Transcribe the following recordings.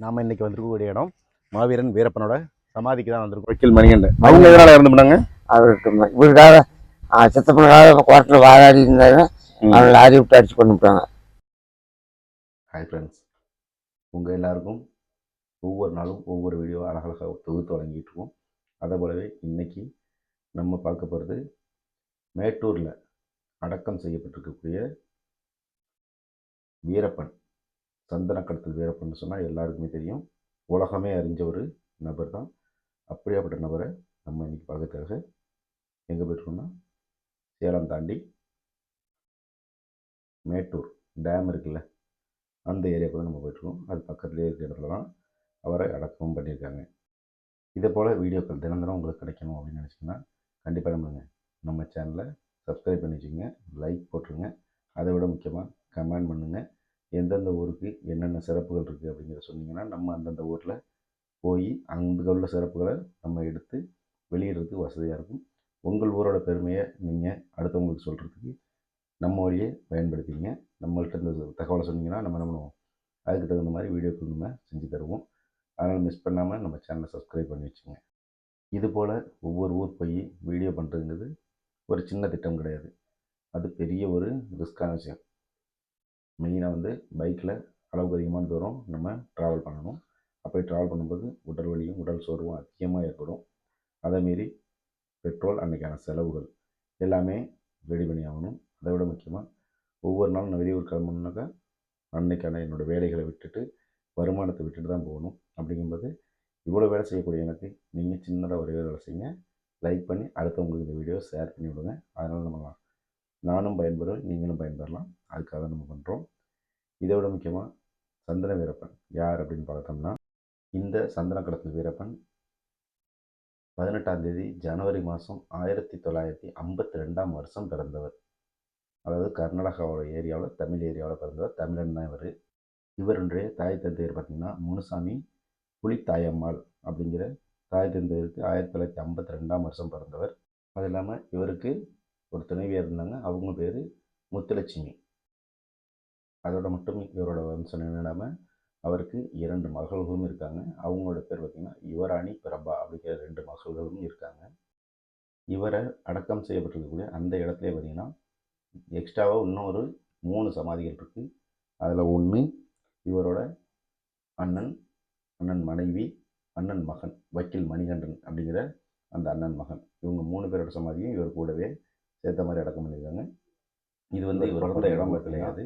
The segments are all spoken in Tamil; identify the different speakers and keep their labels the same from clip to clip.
Speaker 1: நாம இன்னைக்கு வந்திருக்கக்கூடிய இடம் மாவீரன் வீரப்பனோட சமாதிக்கு தான் வந்திருக்கோம். வக்கீல் மணிகண்டன். அவங்க எதனால இறந்து பண்ணாங்க
Speaker 2: அவருக்கு இவருக்காக சித்தப்பனுக்காக கோர்ட்டில் வாதாடி இருந்தாங்க அவனை லாரி விட்டு அடிச்சு கொண்டு விட்டாங்க
Speaker 1: ஹாய் ஃப்ரெண்ட்ஸ் உங்கள் எல்லாருக்கும் ஒவ்வொரு நாளும் ஒவ்வொரு வீடியோ அழகழகாக தொகுத்து வழங்கிட்டு இருக்கோம். அதே போலவே இன்னைக்கு நம்ம பார்க்க போகிறது மேட்டூரில் அடக்கம் செய்யப்பட்டிருக்கக்கூடிய வீரப்பன். சந்தன கடத்தல் வீரப்பன்னு சொன்னால் எல்லாருக்குமே தெரியும். உலகமே அறிஞ்ச ஒரு நபர் தான் அப்படியாப்பட்ட நபரை நம்ம இன்றைக்கி பார்க்கறதுக்காக எங்கே போயிட்டுருக்கோம்னா சேலம் தாண்டி மேட்டூர் டேம் இருக்குல்ல அந்த ஏரியாவுக்கு தான் நம்ம போயிட்டுருக்கோம். அது பக்கத்துலேயே இருக்கிற இடத்துல தான் அவரை அடக்கமும் பண்ணியிருக்காங்க. இதே போல் வீடியோக்கள் தினம் உங்களுக்கு கிடைக்கணும் அப்படின்னு நினச்சிங்கன்னா கண்டிப்பாக நம்மளுங்க நம்ம சேனலை சப்ஸ்கிரைப் பண்ணி வச்சுக்கோங்க லைக் போட்டுருங்க. அதை விட முக்கியமாக கமெண்ட் பண்ணுங்கள் எந்தெந்த ஊருக்கு என்னென்ன சிறப்புகள் இருக்குது அப்படிங்கிறத சொன்னீங்கன்னா நம்ம அந்தந்த ஊரில் போய் அங்கே உள்ள சிறப்புகளை நம்ம எடுத்து வெளியிடுறதுக்கு வசதியாக இருக்கும். உங்கள் ஊரோட பெருமையை நீங்கள் அடுத்தவங்களுக்கு சொல்கிறதுக்கு நம்ம வழியே பயன்படுத்திங்க நம்மள்கிட்ட இந்த தகவலை சொன்னீங்கன்னா நம்ம என்ன பண்ணுவோம்? அதுக்கு தகுந்த மாதிரி வீடியோக்கள் நம்ம செஞ்சு தருவோம். அதனால் மிஸ் பண்ணாமல் நம்ம சேனலை சப்ஸ்கிரைப் பண்ணி வச்சுங்க இது போல் ஒவ்வொரு ஊர் போய் வீடியோ பண்ணுறதுங்கிறது ஒரு சின்ன திட்டம் கிடையாது. அது பெரிய ஒரு ரிஸ்க்கான விஷயம். மெயினாக வந்து பைக்கில் அளவுக்கு அதிகமான தூரம் நம்ம ட்ராவல் பண்ணணும். அப்போ ட்ராவல் பண்ணும்போது உடல் வலியும் உடல் சோர்வும் அதிகமாக ஏற்படும். அதேமாரி பெட்ரோல் அன்றைக்கான செலவுகள் எல்லாமே ரெடி பண்ணி ஆகணும். அதை விட முக்கியமாக ஒவ்வொரு நாளும் நான் வெளியூர் கிளம்பணுன்னாக்கா அன்னைக்கான என்னோடய வேலைகளை விட்டுட்டு வருமானத்தை விட்டுட்டு தான் போகணும். அப்படிங்கும்போது இவ்வளோ வேலை செய்யக்கூடிய எனக்கு நீங்கள் சின்னதாக ஒரே வேலை செய்யுங்க. லைக் பண்ணி அடுத்தவங்களுக்கு இந்த வீடியோ ஷேர் பண்ணி விடுங்க. அதனால் நம்ம நானும் பயன்பெறுவேன் நீங்களும் பயன்பெறலாம். அதுக்காக நம்ம பண்ணுறோம் இதை விட முக்கியமாக சந்தன வீரப்பன். யார் அப்படின்னு பார்த்தோம்னா இந்த சந்தன கடத்தல் வீரப்பன் பதினெட்டாம் தேதி ஜனவரி மாதம் ஆயிரத்தி தொள்ளாயிரத்தி ஐம்பத்தி ரெண்டாம் வருஷம் பிறந்தவர். அதாவது கர்நாடகாவோட ஏரியாவில் தமிழ் ஏரியாவில் பிறந்தவர். தமிழன் தான் இவர். இவருடைய தாய் தந்தையர் பார்த்திங்கன்னா முனுசாமி புலித்தாயம்மாள் அப்படிங்கிற தாய் தந்தையருக்கு ஆயிரத்தி தொள்ளாயிரத்தி ஐம்பத்தி ரெண்டாம் வருஷம் பிறந்தவர். அது இல்லாமல் இவருக்கு ஒரு துணைவியர் இருந்தாங்க. அவங்க பேர் முத்துலட்சுமி. அதோட மட்டும் இவரோட வம்சம் நின்றுடாமல் அவருக்கு இரண்டு மகள்களும் இருக்காங்க. அவங்களோட பேர் பார்த்திங்கன்னா யுவராணி பிரபா அப்படிங்கிற ரெண்டு மகள்களும் இருக்காங்க. இவரை அடக்கம் செய்யப்பட்டிருக்கக்கூடிய அந்த இடத்துல பார்த்திங்கன்னா எக்ஸ்ட்ராவாக இன்னொரு மூணு சமாதிகள் இருக்குது அதில் ஒன்று இவரோட அண்ணன் அண்ணன் மனைவி அண்ணன் மகன் வக்கீல் மணிகண்டன் அப்படிங்கிற அந்த அண்ணன் மகன். இவங்க மூணு பேரோட சமாதியும் இவர் கூடவே சேர்த்த மாதிரி அடக்கம் பண்ணியிருக்காங்க. இது வந்து இவர் பிறந்த இடம் கிடையாது.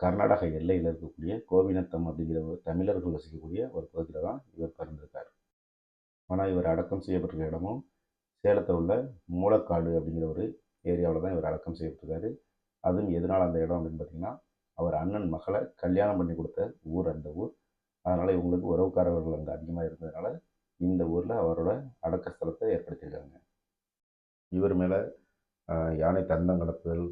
Speaker 1: கர்நாடக எல்லையில் இருக்கக்கூடிய கோவினத்தம் அப்படிங்கிற ஒரு தமிழர்கள் வசிக்கக்கூடிய ஒரு பகுதியில் தான் இவர் பிறந்திருக்கார். ஆனால் இவர் அடக்கம் செய்யப்பட்டிருக்க இடமும் சேலத்தில் உள்ள மூலக்காடு அப்படிங்கிற ஒரு ஏரியாவில் தான் இவர் அடக்கம் செய்யப்பட்டிருக்காரு. அதுவும் எதனால் அந்த இடம் அப்படின்னு பார்த்தீங்கன்னா அவர் அண்ணன் மகளை கல்யாணம் பண்ணி கொடுத்த ஊர் அந்த ஊர். அதனால் இவங்களுக்கு உறவுக்காரர்கள் அங்கே அதிகமாக இருந்ததுனால இந்த ஊரில் அவரோட அடக்க ஸ்தலத்தை ஏற்படுத்தியிருக்காங்க. இவர் மேலே யானை தந்தம் கடத்துதல்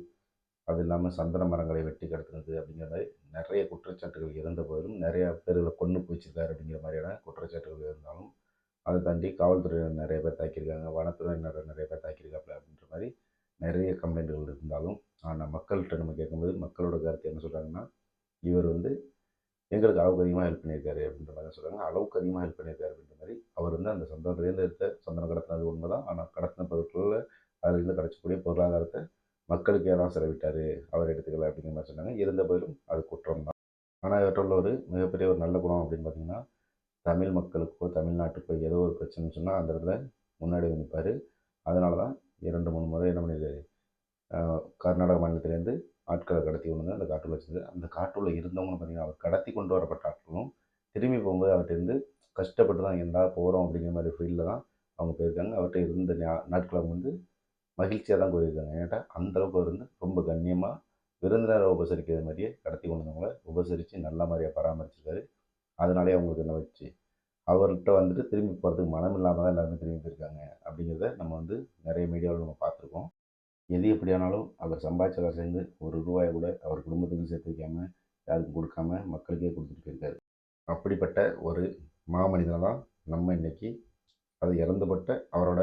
Speaker 1: அது இல்லாமல் சந்தன மரங்களை வெட்டி கடத்துனது அப்படிங்கிற மாதிரி நிறைய குற்றச்சாட்டுகள் இருந்த போதிலும் நிறைய பேர்களை கொண்டு போய்ச்சிருக்காரு அப்படிங்கிற மாதிரியான குற்றச்சாட்டுகள் இருந்தாலும் அதை தாண்டி காவல்துறையினர் நிறைய பேர் தாக்கியிருக்காங்க வனத்துறையினர் நிறைய பேர் தாக்கியிருக்காப்புல அப்படின்ற மாதிரி நிறைய கம்ப்ளைண்ட்கள் இருந்தாலும் ஆனால் மக்கள்கிட்ட நம்ம கேட்கும்போது மக்களோட கருத்து என்ன சொல்கிறாங்கன்னா இவர் வந்து எங்களுக்கு அளவுக்கு அதிகமாக ஹெல்ப் பண்ணியிருக்காரு அப்படின்ற மாதிரி சொல்கிறாங்க அளவுக்கு அதிகமாக ஹெல்ப் பண்ணியிருக்காரு அப்படின்ற மாதிரி அவர் வந்து அந்த சந்தன எடுத்த சந்தனம் கடத்தினது உண்மை தான் ஆனால் கடத்தின பொருட்களில் அதிலிருந்து கிடச்சக்கூடிய பொருளாதாரத்தை மக்களுக்கு ஏதாவது செலவிட்டார் அவர் எடுத்துக்கல அப்படிங்கிற மாதிரி சொன்னாங்க. இருந்த போதிலும் அது குற்றம் தான். ஆனால் இவற்றில் ஒரு மிகப்பெரிய ஒரு நல்ல குணம் அப்படின்னு பார்த்தீங்கன்னா தமிழ் மக்களுக்கோ தமிழ்நாட்டுக்கோ ஏதோ ஒரு பிரச்சனைன்னு சொன்னால் அந்த இடத்துல முன்னாடி நிற்பார். அதனால தான் இரண்டு மூணு முறை என்ன பண்ணியிருக்காரு கர்நாடக மாநிலத்திலேருந்து ஆட்களை கடத்தி கொண்டு வந்து அந்த காட்டுக்குள்ள வச்சிருந்து அந்த காட்டுக்குள்ள இருந்தவங்களும் பார்த்தீங்கன்னா அவர் கடத்தி கொண்டு வரப்பட்ட ஆட்களும் திரும்பி போகும்போது அவர்கிட்ட கஷ்டப்பட்டு தான் எங்கடா போகிறோம் அப்படிங்கிற மாதிரி ஃபீல்டில் தான் அவங்க போயிருக்காங்க. அவர்கிட்ட இருந்த நாட்களை வந்து மகிழ்ச்சியாக தான் கூறியிருக்காங்க ஏன்னா அந்த அளவுக்கு வந்து ரொம்ப கண்ணியமாக விருந்தினரை உபசரிக்கிற மாதிரியே கடத்தி கொண்டு உபசரித்து நல்ல மாதிரியாக பராமரிச்சிருக்காரு. அதனாலே அவங்களுக்கு என்ன வச்சு அவர்கிட்ட வந்துட்டு திரும்பி போகிறதுக்கு மனம் இல்லாமல் தான் எல்லாருமே திரும்பி போயிருக்காங்க அப்படிங்கிறத நம்ம வந்து நிறைய மீடியாவில் நம்ம பார்த்துருக்கோம். எது எப்படியானாலும் அவர் சம்பாதிச்ச சேர்ந்து ஒரு ரூபாயை கூட அவர் குடும்பத்துக்கு சேர்த்து வைக்காம யாருக்கும் கொடுக்காம மக்களுக்கே கொடுத்துட்டு போயிருக்காரு. அப்படிப்பட்ட ஒரு மாமனிதனை தான் நம்ம இன்னைக்கு அது இறந்துபட்ட அவரோட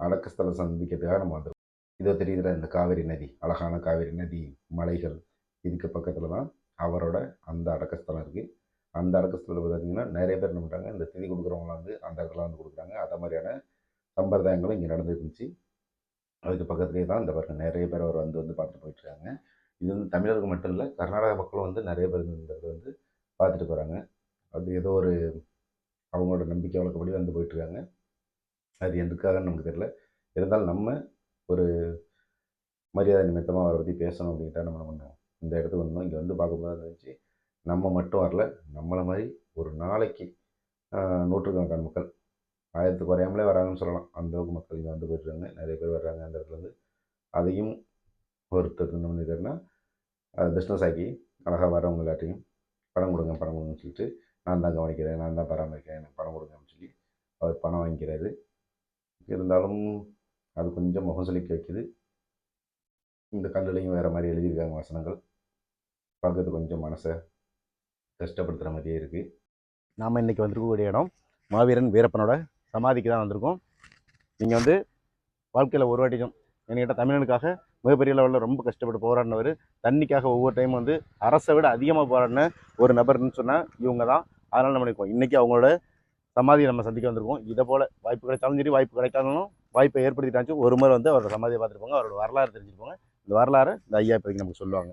Speaker 1: அடக்கஸ்தல சந்திக்கிறதுக்காக நம்ம வந்திருக்கோம். இதோ தெரியுதுல இந்த காவேரி நதி அழகான காவேரி நதி மலைகள். இதுக்கு பக்கத்தில் தான் அவரோட அந்த அடக்கஸ்தலம் இருக்குது அந்த அடக்கஸ்தலத்தில் பார்த்தீங்கன்னா நிறைய பேர் என்ன பண்ணுறாங்க இந்த திதி கொடுக்குறவங்களாம் வந்து அந்த இடத்துல வந்து கொடுக்குறாங்க. அந்த மாதிரியான சம்பிரதாயங்களும் இங்கே நடந்துருந்துச்சு அதுக்கு பக்கத்துலேயே தான் இந்த பாருங்க நிறைய பேர் அவர் வந்து வந்து பார்த்துட்டு போயிட்டுருக்காங்க இது வந்து தமிழர்கள் மட்டும் இல்லை கர்நாடக மக்களும் வந்து நிறைய பேர் இந்த இடத்துல வந்து பார்த்துட்டு போகிறாங்க அது ஏதோ ஒரு அவங்களோட நம்பிக்கை வழக்கப்படி வந்து போயிட்டுருக்காங்க அது எதுக்காகன்னு நமக்கு தெரியல. இருந்தாலும் நம்ம ஒரு மரியாதை நிமித்தமாக அவரை பற்றி பேசணும் அப்படின்ட்டு நம்ம என்ன பண்ணோம் இந்த இடத்துக்கு வந்தோம். இங்கே வந்து பார்க்கும்போது இருந்துச்சு நம்ம மட்டும் வரல. நம்மளை மாதிரி ஒரு நாளைக்கு நூற்றுக்கணக்கான மக்கள் ஆயிரத்து குறையாமலே வராங்கன்னு சொல்லலாம். அந்தளவுக்கு மக்கள் இங்கே வந்து போயிட்டுருக்காங்க. நிறைய பேர் வர்றாங்க அந்த இடத்துல வந்து அதையும் ஒருத்தர் என்ன பண்ணிருக்காருன்னா அதை பிஸ்னஸ் ஆக்கி அழகாக வரவங்க எல்லாத்தையும் பணம் கொடுங்க பணம் கொடுங்கன்னு சொல்லிட்டு நான் தான் கவனிக்கிறேன் நான் தான் பராமரிக்கிறேன் எனக்கு பணம் கொடுங்க அப்படின்னு சொல்லி அவர் பணம் வாங்கிக்கிறாரு. இருந்தாலும் அது கொஞ்சம் முகம் சுளிக்க வைக்குது. இந்த கல்லுலையும் வேறு மாதிரி எழுதியிருக்காங்க வசனங்கள். பார்க்கறது கொஞ்சம் மனசை கஷ்டப்படுத்துகிற மாதிரியே இருக்குது
Speaker 3: நாம் இன்றைக்கி வந்திருக்கக்கூடிய இடம் மாவீரன் வீரப்பனோட சமாதிக்கு தான் வந்திருக்கோம். நீங்கள் வந்து வாழ்க்கையில் ஒரு வாட்டிக்கும் என்கிட்ட தமிழனுக்காக மிகப்பெரிய லெவலில் ரொம்ப கஷ்டப்பட்டு போராடினவர் தண்ணிக்காக ஒவ்வொரு டைம் வந்து அரசை விட அதிகமாக போராடின ஒரு நபர்னு சொன்னால் இவங்க தான். அதனால் நம்ம நினைப்போம். இன்றைக்கி அவங்களோட சமாதியை நம்ம சந்திக்க வந்திருக்கோம். இதை போல் வாய்ப்பு கிடைச்சாலும் சரி வாய்ப்பு கிடைக்காதனாலும் வாய்ப்பை ஏற்படுத்திட்டாச்சும் ஒரு முறை வந்து அவரோட சமாதியை பார்த்துருப்பாங்க. அவரோட வரலாறு தெரிஞ்சுருப்பாங்க. இந்த வரலாறு இந்த ஐயா இப்போதைக்கு நமக்கு சொல்லுவாங்க.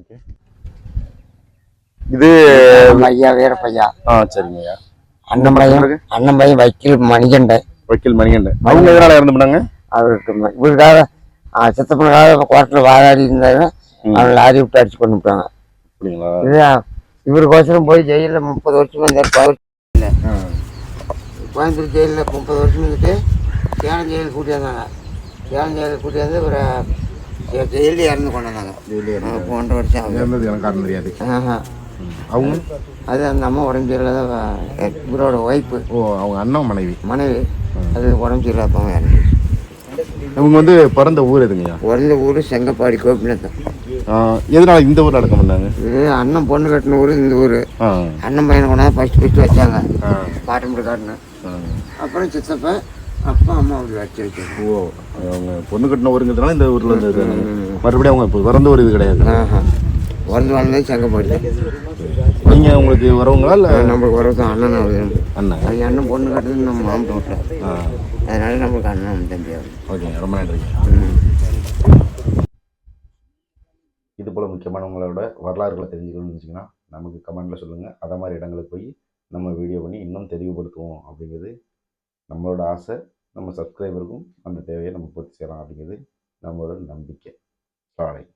Speaker 3: ஓகே. இது
Speaker 2: ஐயா வீரப்பையா
Speaker 3: ஆ சரிங்க ஐயா.
Speaker 2: அண்ணன் பையன் அண்ணன் பையன் வக்கீல் மணிகண்டன்
Speaker 3: வக்கீல் மணிகண்டன் அவங்க எதனால இறந்து போனாங்க?
Speaker 2: அவருக்கு இவருக்காக சித்தப்பனுக்காக கோர்ட்டில் வாதாடி இருந்தாரு. அவன் லாரி விட்டு அடிச்சு கொண்டு விட்டாங்க.
Speaker 3: அப்படிங்களா?
Speaker 2: இது இவருக்கோசரம் போய் ஜெயிலில் முப்பது வருஷம் இருந்தார். கோயம்புத்தூர் ஜெயிலில் முப்பது வருஷம் இருந்துட்டு சேலம் ஜெயிலுக்கு கூட்டி வந்தாங்க. சேலம் ஜெயிலுக்கு கூட்டி வந்து இவரை ஜெயிலில் இறந்து கொண்டு வந்தாங்க. ஆ, ஒன்றரை வருஷம் ஆகுது
Speaker 3: எனக்கு காரணம் தெரியாது
Speaker 2: ஆஹா.
Speaker 3: அவங்க?
Speaker 2: அது அந்த அம்மா உடம்பு சரியில்லாத வ- இவரோட ஒய்ஃபு
Speaker 3: ஓ அவங்க அண்ணன் மனைவி.
Speaker 2: மனைவி. அது உடம்பு சரியில்லாதவங்க இறந்து.
Speaker 3: இவங்க வந்து பிறந்த ஊர் எதுங்கய்யா?
Speaker 2: பிறந்த ஊர் செங்கப்பாடி கோபிநாத்தம்
Speaker 3: எதனால இந்த ஊர்ல அடக்கம் பண்ணாங்க?
Speaker 2: இது அண்ணன் பொண்ணு கட்டின ஊர் இந்த ஊர். அண்ணன் பையனை கொண்டாந்து ஃபஸ்ட்டு ஃபஸ்ட்டு வச்சாங்க.
Speaker 3: ஆ,
Speaker 2: பாட்டம்படி காட்டினேன். அப்புறம் சித்தப்ப அப்பா அம்மா அப்படி வச்சு வச்சாங்க
Speaker 3: ஓ அவங்க பொண்ணு கட்டின ஊருங்கிறதுனால இந்த ஊர்ல இருந்து. மறுபடியும் அவங்க இப்போ பிறந்த ஊர் இது கிடையாது.
Speaker 2: பிறந்து வாழ்ந்தது செங்கப்பாடி
Speaker 3: நீங்க உங்களுக்கு வரவங்களா இல்ல?
Speaker 2: நம்மளுக்கு வரது அண்ணன்
Speaker 3: அண்ணன்.
Speaker 2: அது அண்ணன் பொண்ணு கட்டுறது நம்ம மாமன் வீட்டில்
Speaker 3: ஆ.
Speaker 2: அதனால நம்மளுக்கு அண்ணன் தம்பி ஆகுது
Speaker 3: ஓகேங்க ரொம்ப நன்றி.
Speaker 1: இது போல் முக்கியமானவங்களோட வரலாறுகளை தெரிஞ்சுக்கணும்னு நினச்சிங்கன்னா நமக்கு கமெண்டில் சொல்லுங்கள் அதை மாதிரி இடங்களுக்கு போய் நம்ம வீடியோ பண்ணி இன்னும் தெளிவுபடுத்துவோம் அப்படிங்கிறது நம்மளோட ஆசை நம்ம சப்ஸ்கிரைபருக்கும் அந்த தேவையை நம்ம பூர்த்தி செய்யலாம் அப்படிங்கிறது நம்மளோட நம்பிக்கை. சாலை